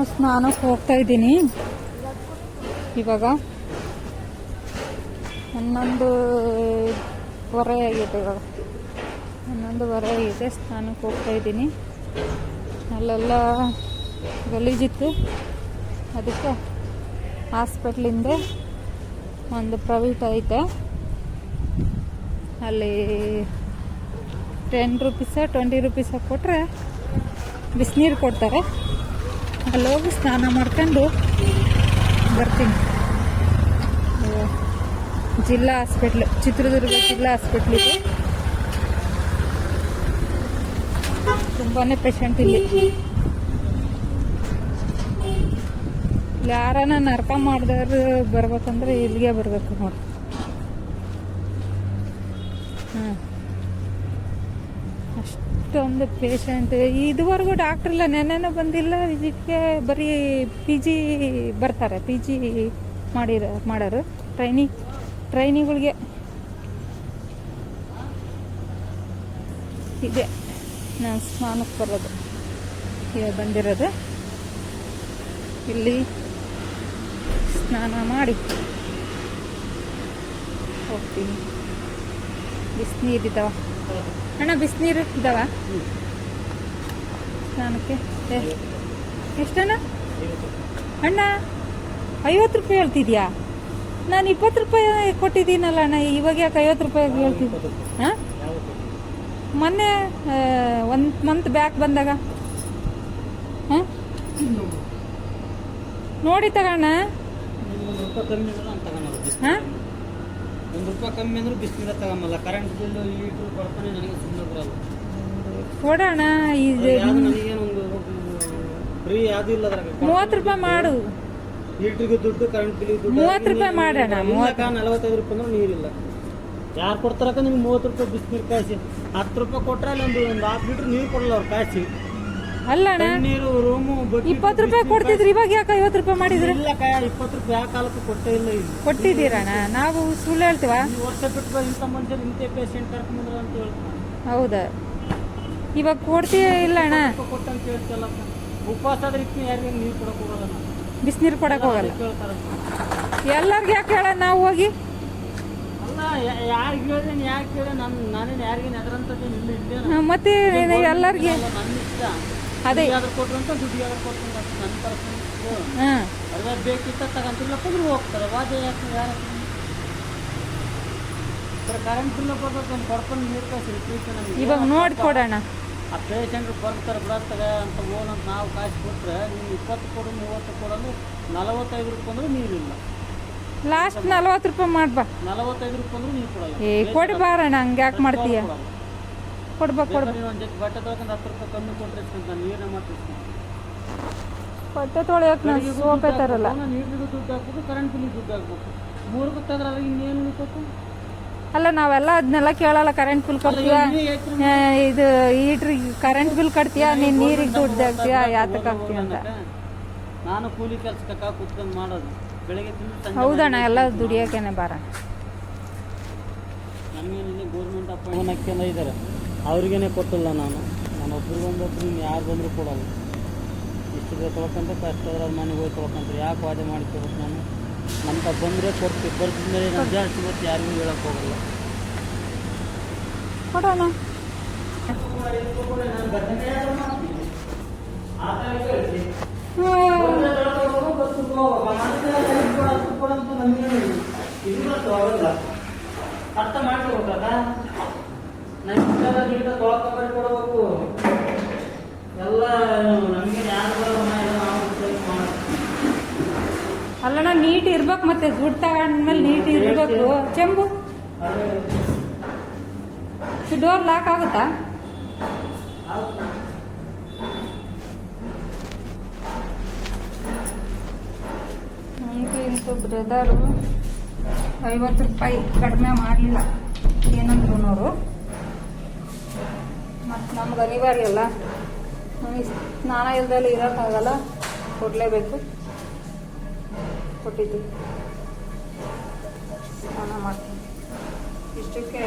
ನಾನು ಸ್ನಾನಕ್ಕೆ ಹೋಗ್ತಾ ಇದ್ದೀನಿ. ಇವಾಗ ಹನ್ನೊಂದು ವರೆ ಆಗೈತೆ ಇವಾಗ. ಹನ್ನೊಂದುವರೆ ಆಗಿದೆ, ಸ್ನಾನಕ್ಕೆ ಹೋಗ್ತಾ ಇದ್ದೀನಿ. ಅಲ್ಲೆಲ್ಲ ಗಲೀಜಿತ್ತು ಅದಕ್ಕೆ ಹಾಸ್ಪಿಟ್ಲಿಂದ ಒಂದು ಪ್ರೈವೇಟ್ ಐತೆ. ಅಲ್ಲಿ ಟೆನ್ ರುಪೀಸ ಟ್ವೆಂಟಿ ರುಪೀಸ ಕೊಟ್ಟರೆ ಬಿಸಿನೀರು ಕೊಡ್ತಾರೆ. ಅಲ್ಲಿ ಹೋಗಿ ಸ್ನಾನ ಮಾಡ್ಕೊಂಡು ಬರ್ತೀನಿ. ಜಿಲ್ಲಾ ಹಾಸ್ಪಿಟ್ಲ್, ಚಿತ್ರದುರ್ಗ ಜಿಲ್ಲಾ ಹಾಸ್ಪಿಟ್ಲ್ ತುಂಬಾ ತುಂಬಾನೇ ಪೇಷಂಟ್ ಇಲ್ಲಿ. ಇಲ್ಲಿ ಯಾರನ್ನ ನರ್ಕ ಮಾಡಿದವ್ರು ಬರ್ಬೇಕಂದ್ರೆ ಇಲ್ಲಿಗೆ ಬರ್ಬೇಕು ನೋಡಿ. ಹಾಂ ಅಷ್ಟೊಂದು ಪೇಷಂಟ್ ಇದುವರೆಗೂ ಡಾಕ್ಟರ್ ಇಲ್ಲ, ನೆನ್ನೆನೂ ಬಂದಿಲ್ಲ, ಇದಕ್ಕೆ ಬರೀ ಪಿ ಜಿ ಬರ್ತಾರೆ ಪಿ ಜಿ ಮಾಡಿರ, ಮಾಡೋರು. ಟ್ರೈನಿ, ಟ್ರೈನಿಗಳಿಗೆ ಇದೆ. ನಾನು ಸ್ನಾನಕ್ಕೆ ಬರೋದು. ಬಂದಿರೋದು. ಇಲ್ಲಿ ಸ್ನಾನ ಮಾಡಿ ಹೋಗ್ತೀನಿ. ಬಿಸಿನೀರಿದ್ದಾವ ಅಣ್ಣ ಬಿಸಿನೀರು ಇದ್ದಾವ ಸ್ನಾನಕ್ಕೆ ಎಷ್ಟಣ್ಣ? ಅಣ್ಣ ಐವತ್ತು ರೂಪಾಯಿ ಹೇಳ್ತಿದ್ಯಾ? ನಾನು ಇಪ್ಪತ್ತು ರೂಪಾಯಿ ಕೊಟ್ಟಿದ್ದೀನಲ್ಲ ಅಣ್ಣ ಇವಾಗ ಯಾಕೆ ಐವತ್ತು ರೂಪಾಯಿ ಹೇಳ್ತಿದ್ದೆ? ಹಾಂ ಮೊನ್ನೆ ಒಂದು ಮಂತ್ ಬ್ಯಾಕ್ ಬಂದಾಗ. ಹಾಂ ನೋಡಿ ತಗೋಣ. ಹಾಂ ಒಂದು ರೂಪಾಯಿ ಕಮ್ಮಿ ಅಂದ್ರೆ ಬಿಸಿನೀರ ತಗೊಂಬಲ್ಲ ಕರೆಂಟ್ ಬಿಲ್ ಲೀಟ್ರ್ ಕೊಡ್ತಾನೆ ನನಗೆ ಸುಮ್ಮನೆ ಬರಲ್ಲ. ಕೊಡೋಣ ಇದು ಯಾವ್ದು ನನಗೇನೊಂದು ಫ್ರೀ ಯಾವ್ದು ಇಲ್ಲ ಅದ್ರಾಗ. ಮೂವತ್ತು ರೂಪಾಯಿ ಮಾಡು. ಲೀಟ್ರಿಗೆ ದುಡ್ಡು ಕರೆಂಟ್ ಬಿಲ್ ದುಡ್ಡು ಮೂವತ್ತು ರೂಪಾಯಿ ಮಾಡೋಣ, ಮೂವತ್ತು. ನಲವತ್ತೈದು ರೂಪಾಯಿ ಅಂದ್ರೆ ನೀರಿಲ್ಲ. ಯಾರು ಕೊಡ್ತಾರಕ್ಕ ನಿಮ್ಗೆ ಮೂವತ್ತು ರೂಪಾಯಿ ಬಿಸಿನೀರು ಕಾಯಿಸಿ? ಹತ್ತು ರೂಪಾಯಿ ಕೊಟ್ರೆ ಅಲ್ಲಿ ಒಂದು ಒಂದು ಹಾಫ್ ಲೀಟ್ರ್ ನೀರು ಕೊಡಲ್ಲ ಅವ್ರು ಕಾಯಿಸಿ. ಅಲ್ಲ ಅಣ್ಣ ನೀರು ರೂಮು ಇಪ್ಪತ್ತು ರೂಪಾಯಿ ಕೊಡ್ತಿದ್ರು ಇವಾಗ ಯಾಕೆ ಐವತ್ತು ರೂಪಾಯಿ ಮಾಡಿದ್ರು? ಇಲ್ಲ ಕಾಯ ಇಪ್ಪತ್ತು ರೂಪಾಯಿ ಯಾವ ಕಾಲಕ್ಕೂ ಕೊಟ್ಟೇ ಇಲ್ಲ ಇಲ್ಲಿ. ಕೊಟ್ಟಿದ್ದೀರಣ್ಣ ನಾವು ಸುಳ್ಳು ಹೇಳ್ತೀವ? ಈ ವರ್ಷ ಬಿಟ್ಟು ಇಂಥ ಮನುಷ್ಯರು ಇಂಥ ಪೇಷಂಟ್ ಕರ್ಕೊಂಡ್ಬಂದ್ರ ಅಂತ ಹೇಳ್ತಾರೆ. ಹೌದಾ? ಇವಾಗ ಕೊಡ್ತೀಯ ಇಲ್ಲ ಅಣ್ಣ ಕೊಟ್ಟಂತ ಹೇಳ್ತಲ್ಲ ಉಪವಾಸ ಆದ್ರೆ ಇತ್ತು ಯಾರಿಗೆ ನೀರು ಕೊಡಕ್ ಹೋಗಲ್ಲ ಬಿಸಿನೀರು ಕೊಡಕ್ ಹೋಗಲ್ಲ. ಕೇಳ್ತಾರ ಎಲ್ಲರಿಗೆ ಯಾಕೆ ಹೇಳ ನಾವು ಹೋಗಿ? ಅಲ್ಲ ಯಾರಿಗೆ ಹೇಳಿದ್ರೆ ಯಾಕೆ ಕೇಳಿ ನಾನು ನಾನೇನು ಯಾರಿಗೇನು ಎದರಂತದ್ದು ಇಲ್ಲ ಹಾ, ಮತ್ತೆ ಎಲ್ಲರಿಗೆ? ನನ್ನ ಇಷ್ಟ ಅದೇ. ಕೊಟ್ರು ಅಂತ ಕೊಟ್ರು ಅಂತ ನನ್ನ ಹಾಂ. ಅದ್ರ ಬೇಕಿತ್ತ ತಗೊಂತಿಲ್ಲಪ್ಪ ಅಂದ್ರೆ ಹೋಗ್ತಾರೆ. ವಾದ ಯಾಕೆ ಯಾರು ಕರೆಂಟ್ ಬಿಲ್ ಕೊಡ್ಕೊಂಡು ನೀರು ಕಳಿಸಿ ಇವಾಗ ನೋಡಿ ಕೊಡೋಣ ಆ ಪೇಷಂಟ್ ಬರ್ತಾರೆ ಬಿಡತ್ತಾಗ ಅಂತ ಓನ್ ಅಂತ ನಾವು ಕಾಸು ಕೊಟ್ಟರೆ ನೀವು ಇಪ್ಪತ್ತು ಕೊಡು ಮೂವತ್ತು ಕೊಡಲು ನಲವತ್ತೈದು ರೂಪಾಯಿ ಅಂದ್ರೆ ನೀರಿಲ್ಲ. ಲಾಸ್ಟ್ ನಲ್ವತ್ತು ರೂಪಾಯಿ ಮಾಡ್ಬಾ. ನಲವತ್ತೈದು ರೂಪಾಯಿ ಅಂದ್ರೆ ನೀರು ಕೊಡಲ್ಲ. ಏ ಕೊಡಿ ಬಾರಣ್ಣ ಹಂಗೆ ಯಾಕೆ ಮಾಡ್ತೀಯ? ಕೊಡ್ಬಾ ಕೊಡ್ಬಾ ಬೇಕಾದ್ರೆ ಒಂದು ಜೊತೆ ಬಟ್ಟೆ ತೊಳೆಯೋಕೆ ನಾನು ಸೋಪೆ ತರಲ್ಲ ನೀರಿಗೂ ದುಡ್ಡು ಹಾಕ್ಬೇಕು ಕರೆಂಟ್ ಬಿಲ್ಲಿಗೆ ದುಡ್ಡು ಹಾಕ್ಬೇಕು. ಮೂರಕ್ಕೆ ತಂದ್ರೆ ಅದ್ರಾಗ ಇನ್ನೇನು ಉಳಿತೈತೆ? ಅಲ್ಲ ನಾವೆಲ್ಲ ಅದನ್ನೆಲ್ಲ ಕೇಳಲ್ಲ ಕರೆಂಟ್ ಬಿಲ್ ಕಟ್ತೀಯ ಇದು ಈಟ್ರಿಗೆ ಕರೆಂಟ್ ಬಿಲ್ ಕಟ್ತೀಯ? ನೀನ್ ನೀರಿಗೆ ದುಡ್ಡು ಹಾಕ್ತೀಯ? ಯಾತಕ್ಕೆ ಹಾಕ್ತೀಯ ಅಂತ. ನಾನು ಕೂಲಿ ಕೆಲಸಕ್ಕೆ ಕುತ್ಕೊಂಡು ಮಾಡೋದು. ಬೆಳಗ್ಗೆ ತಿಂದು ಹೌದಣ್ಣ ಎಲ್ಲ ದುಡಿಯೋಕೆನೆ ಬಾರ ನಮಗೆ ಗೌರ್ಮೆಂಟ್ ಅಪಾಯಿಂಟ್ ಇದ್ದಾರೆ ಅವ್ರಿಗೇನೆ ಕೊಟ್ಟಿಲ್ಲ ನಾನು. ನಾನು ಒಬ್ರಿಗೊಂದೊಬ್ರು ಇನ್ನು ಯಾರು ಬಂದರೂ ಕೊಡಲ್ಲ ಇಷ್ಟು ಬೇಗ ತೊಳ್ಕೊಂತ ಕಷ್ಟ ಆದ್ರೆ ಅವ್ರ ಮನೆಗೆ ಹೋಗಿ ತೊಳ್ಕೊಂತಾರೆ ಯಾಕೆ ವಾದ ಮಾಡ್ಕೋಬೇಕು ನಾನು? ನಮ್ಗೆ ಬಂದರೆ ಕೊಡ್ತೀವಿ. ಬರ್ತಿದ್ದರೆ ನಾನು ಜಾಸ್ತಿ ಮತ್ತೆ ಯಾರಿಗೂ ಹೇಳಕ್ಕೆ ಹೋಗಲ್ಲ. ಕೊಡೋಣ. ಅರ್ಥ ಮಾಡ್ಕೋಬೇಕಲ್ಲ ನಮ್ಗೆಲ್ಲ ನೀಟ ತೊಳ್ಕೊಂಬರಿ ಕೊಡಬೇಕು. ಎಲ್ಲ ನಮಗೆ ಯಾರು ಬರೋಣ ಎಲ್ಲ ನಾವು ಅಲ್ಲಣ್ಣ ನೀಟ್ ಇರ್ಬೇಕು ಮತ್ತೆ ದುಡ್ಡು ತಗೊಂಡ್ಮೇಲೆ ನೀಟ್ ಇರ್ಬೇಕು. ಚೆಂಬು. ಡೋರ್ ಲಾಕ್ ಆಗುತ್ತಾ? ಇಂತೂ ಬ್ರದರು ಐವತ್ತು ರೂಪಾಯಿ ಕಡಿಮೆ ಮಾಡಲಿಲ್ಲ. ಏನಂದ್ರು ಮತ್ತು ನಮ್ಗೆ ಅನಿವಾರ್ಯ ಅಲ್ಲ. ನಮಗೆ ಸ್ನಾನ ಇಲ್ದಲ್ಲಿ ಇರೋಕ್ಕಾಗಲ್ಲ. ಕೊಡಲೇಬೇಕು. ಕೊಟ್ಟಿದ್ದು. ಸ್ನಾನ ಮಾಡ್ತೀನಿ. ಇಷ್ಟಕ್ಕೆ